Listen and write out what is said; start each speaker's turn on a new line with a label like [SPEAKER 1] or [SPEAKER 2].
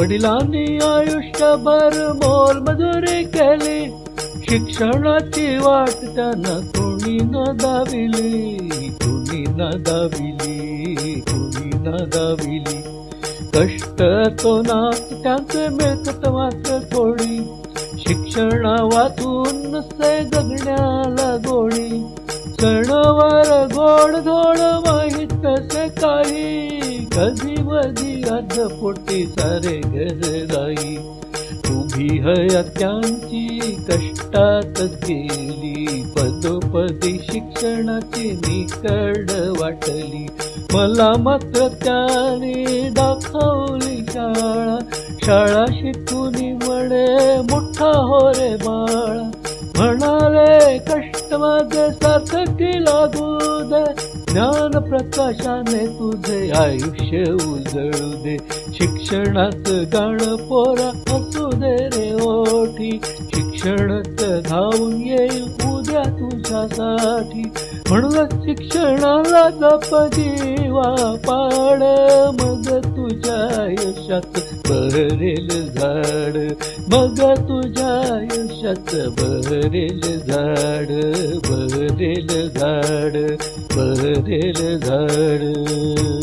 [SPEAKER 1] वडिलांनी आयुष्यभर मोल मजुरी केली. शिक्षणाची वाट त्यांना कोणी न दाविली. कोणी न दाविली कोणी न दाविली. कष्ट तो नाच त्यांचे मिळकत मात्र थोडी. शिक्षणा वाचून नसते जगण्याला गोळी सणवार गोड धोड काळी कधी मधी अर्ध पोटी सारे घर जाई उभी हयात्यांची कष्टात गेली पदोपदी शिक्षणाची निकड वाटली. मला मात्र त्याने दाखवली शाळा. शाळा शिकून म्हणे मोठा हो रे बा. कष्ट माझे सार्थकी लागू दे. ज्ञान प्रकाशाने तुझे आयुष्य उजळू दे. शिक्षणाचं गाणं पोरा असू दे रे ओठी. शिक्षणात धावून येईल उद्या तुझ्यासाठी. म्हणूनच शिक्षणाला जप जीवा पाड मग तुझ्या आयुष्यात बहरेल झाड. मग तुझ्या आयुष्यात बहरेल झाड बहरेल झाड बहरेल झाड.